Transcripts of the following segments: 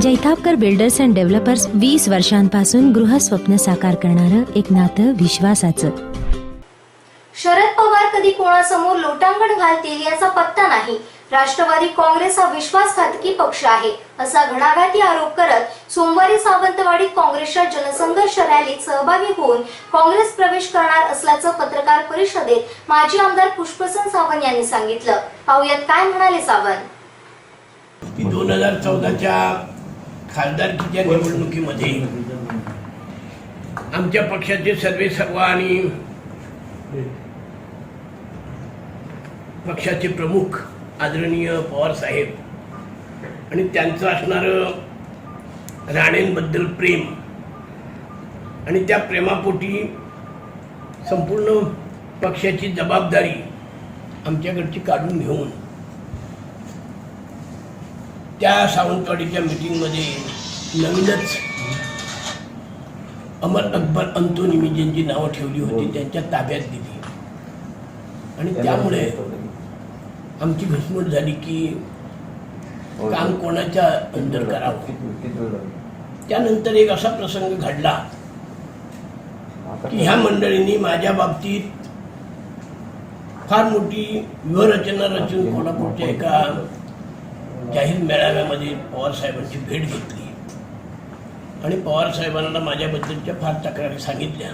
Jaitapkar builders and developers वीस वर्षांपासून गृहस्वप्न साकार करणारं एक नातं विश्वासाचं. शरद पवार कधी कोणासमोर लोटांगण घालतील याचा पत्ता नाही. राष्ट्रवादी काँग्रेस हा विश्वासघातकी पक्ष आहे असा घणाघाती आरोप करत सोमवारी सावंतवाडी काँग्रेसच्या जनसंघर्ष रॅलीत सहभागी होऊन काँग्रेस प्रवेश करणार असल्याचं पत्रकार परिषदेत माजी आमदार पुष्पसेन सावंत यांनी सांगितलं. पाहुयात काय म्हणाले सावंत. दोन हजार चौदाच्या खासदारकीच्या निवडणुकीमध्ये? आमच्या पक्षाचे सर्वे सर्व आणि पक्षाचे प्रमुख आदरणीय पवार साहेब आणि त्यांचं असणारं राणेंबद्दल प्रेम आणि त्या प्रेमापोटी संपूर्ण पक्षाची जबाबदारी आमच्याकडची काढून घेऊन त्या सावंतवाडीच्या मिटिंगमध्ये नवीनच अमर अकबर अंतोनी मी ज्यांची नावं ठेवली होती त्यांच्या ताब्यात दिली. आणि त्यामुळे आमची घसमट झाली की काम कोणाच्या अंदर करावं? त्यानंतर एक असा प्रसंग घडला की ह्या मंडळींनी माझ्या बाबतीत फार मोठी व्यूहरचना रचून कोल्हापूरच्या एका जाहीर मेळाव्यामध्ये पवार साहेबांची भेट घेतली. आणि पवारसाहेबांना माझ्याबद्दलच्या फार तक्रारी सांगितल्या.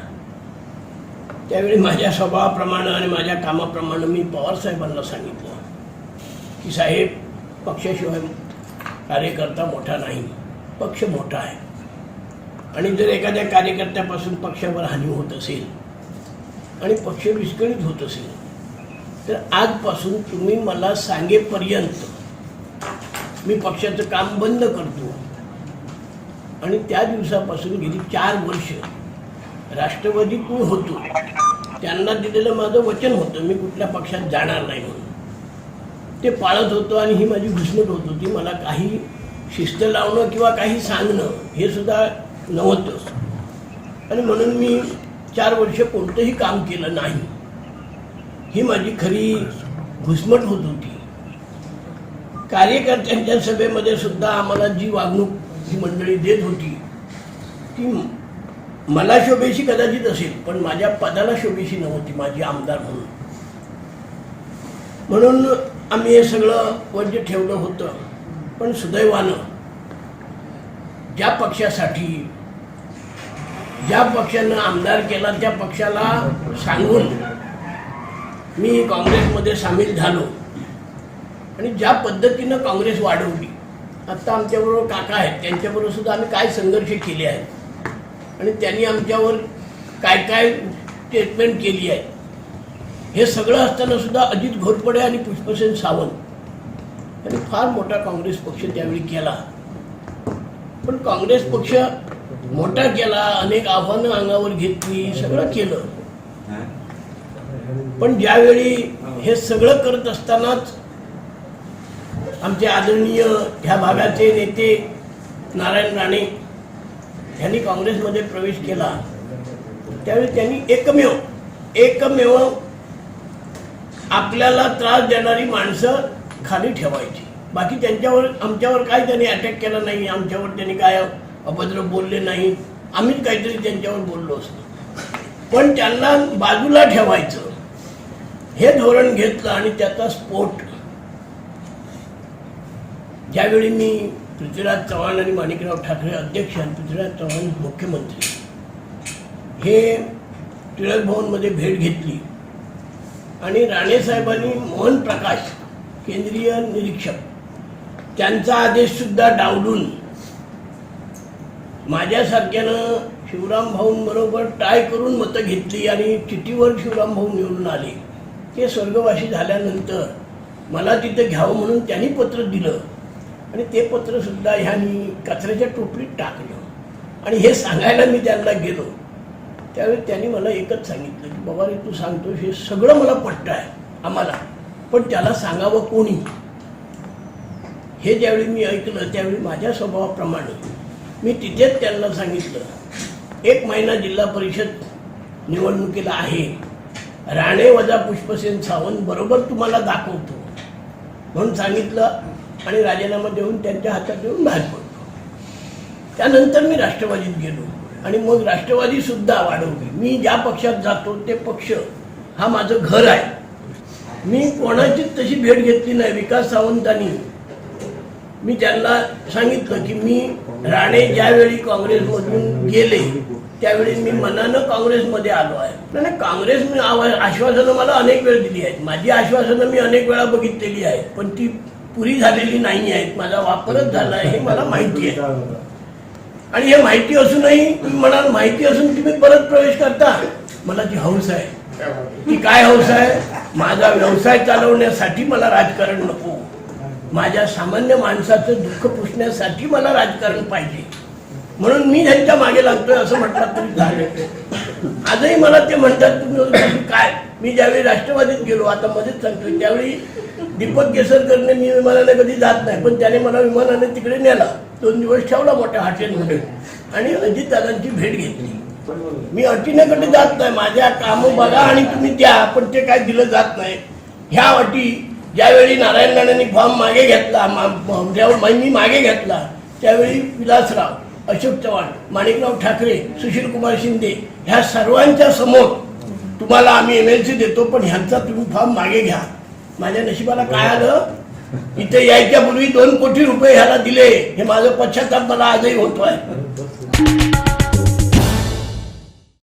त्यावेळी माझ्या स्वभावाप्रमाणे आणि माझ्या कामाप्रमाणे मी पवार साहेबांना सांगितलं की साहेब पक्षाशिवाय कार्यकर्ता मोठा नाही पक्ष मोठा आहे. आणि जर एखाद्या कार्यकर्त्यापासून पक्षावर हानी होत असेल आणि पक्ष विस्कळीत होत असेल तर आजपासून तुम्ही मला सांगेपर्यंत मी पक्षाचं काम बंद करतो. आणि त्या दिवसापासून गेली चार वर्ष. राष्ट्रवादी तू होतो. त्यांना दिलेलं माझं वचन होतं. मी कुठल्या पक्षात जाणार नाही म्हणून. ते पाळत होतो आणि ही माझी घुसमट होत होती. मला काही शिस्त लावणं किंवा काही सांगणं हे सुद्धा नव्हतं आणि म्हणून मी चार वर्ष कोणतंही काम केलं नाही. ही माझी खरी घुसमट होत होती. कार्यकर्त्यांच्या सभेमध्ये सुद्धा आम्हाला जी वागणूक ही मंडळी देत होती ती मला शोभेशी कदाचित असेल पण माझ्या पदाला शोभेशी नव्हती माझी आमदार म्हणून. म्हणून आम्ही हे सगळं वज्ज ठेवलं होतं पण सुदैवानं ज्या पक्षासाठी ज्या पक्षानं आमदार केला त्या पक्षाला सांगून मी काँग्रेसमध्ये सामील झालो. आणि ज्या पद्धतीनं काँग्रेस वाढवली आत्ता आमच्याबरोबर काका आहेत त्यांच्याबरोबर सुद्धा आम्ही काय संघर्ष केले आहेत? आणि त्यांनी आमच्यावर काय काय स्टेटमेंट केली आहे हे सगळं असताना सुद्धा अजित घोरपडे आणि पुष्पसेन सावंत यांनी फार मोठा काँग्रेस पक्ष त्यावेळी केला. पण काँग्रेस पक्ष मोठा केला अनेक आव्हानं अंगावर घेतली सगळं केलं. पण ज्यावेळी हे सगळं करत असतानाच आमचे आदरणीय ह्या भागाचे नेते नारायण राणे यांनी काँग्रेसमध्ये प्रवेश केला. त्यावेळी त्यांनी एकमेव एकमेव आपल्याला त्रास देणारी माणसं खाली ठेवायची. बाकी त्यांच्यावर आमच्यावर काय त्यांनी अटॅक केला नाही आमच्यावर त्यांनी काय अभद्र बोलले नाही आम्हीच काहीतरी त्यांच्यावर बोललो असतो. पण त्यांना बाजूला ठेवायचं हे धोरण घेतलं आणि त्याचा स्फोट ज्यावेळी मी पृथ्वीराज चव्हाण आणि माणिकराव ठाकरे अध्यक्ष आणि पृथ्वीराज चव्हाण मुख्यमंत्री हे टिळक भवनमध्ये भेट घेतली. आणि राणेसाहेबांनी मोहन प्रकाश केंद्रीय निरीक्षक त्यांचा आदेशसुद्धा डावलून माझ्यासारख्यानं शिवराम भाऊंबरोबर टाय करून मतं घेतली आणि चिठीवर शिवराम भाऊ निवडून आले. ते स्वर्गवासी झाल्यानंतर मला तिथं घ्यावं म्हणून त्यांनी पत्र दिलं. आणि ते पत्रसुद्धा ह्यानी कचऱ्याच्या टोपलीत टाकलं. आणि हे सांगायला मी त्यांना गेलो. त्यावेळी त्यांनी मला एकच सांगितलं की बाबा रे तू सांगतोस हे सगळं मला पट्ट आहे आम्हाला. पण त्याला सांगावं कोणी? हे ज्यावेळी मी ऐकलं त्यावेळी माझ्या स्वभावाप्रमाणे मी तिथेच त्यांना सांगितलं एक महिना जिल्हा परिषद निवडणुकीला आहे. राणे वजा पुष्पसेन सावंत बरोबर तुम्हाला दाखवतो. म्हणून सांगितलं आणि राजीनामा देऊन त्यांच्या हातात देऊन बाहेर पडतो. त्यानंतर मी राष्ट्रवादीत गेलो आणि मग राष्ट्रवादी सुद्धा वाढवली. मी ज्या पक्षात जातो ते पक्ष हा माझं घर आहे. मी कोणाचीच तशी भेट घेतली नाही. विकास सावंतांनी मी त्यांना सांगितलं की मी राणे ज्यावेळी काँग्रेसमधून गेले त्यावेळी मी मनानं काँग्रेसमध्ये आलो आहे. नाही, काँग्रेस मी आवा- आश्वासनं मला अनेक वेळ दिली आहेत. माझी आश्वासनं मी अनेक वेळा बघितलेली आहेत. पण ती पुरी झालेली नाही आहेत. माझा वापरच झाला हे मला माहिती आहे. आणि हे माहिती असूनही तुम्ही म्हणाल माहिती असून तुम्ही परत प्रवेश करता. मला ती हौस आहे. ती काय हौस आहे? माझा व्यवसाय चालवण्यासाठी मला राजकारण नको. माझ्या सामान्य माणसाचं दुःख पुसण्यासाठी मला राजकारण पाहिजे. म्हणून मी त्यांच्या मागे लागतोय असं म्हटलं तरी चालेल. आजही मला ते म्हणतात तुम्ही काय? मी ज्यावेळी राष्ट्रवादीत गेलो आता मध्येच सांगतोय त्यावेळी दीपक केसरकरने मी विमानाने कधी जात नाही पण त्याने मला विमानाने तिकडे नेला. दोन दिवस ठेवला मोठ्या हॉटेलमध्ये आणि अजितदादांची भेट घेतली. मी अटीनेकडे जात नाही. माझ्या काम बघा आणि तुम्ही द्या पण ते काय दिलं जात नाही. ह्या अटी ज्यावेळी नारायण राणेंनी फॉर्म मागे घेतला मा- ज्यावेळी मी मागे घेतला त्यावेळी विलासराव अशोक चव्हाण माणिकराव ठाकरे सुशील कुमार शिंदे ह्या सर्वांच्या समोर तुम्हाला आम्ही एम एल सी देतो पण ह्यांचा तुम्ही फॉर्म मागे घ्या. माझ्या नशिबाला काय आलं? इथे यायच्या पूर्वी दोन कोटी रुपये ह्याला दिले. हे माझं पश्चाताप मला आजही होतोय.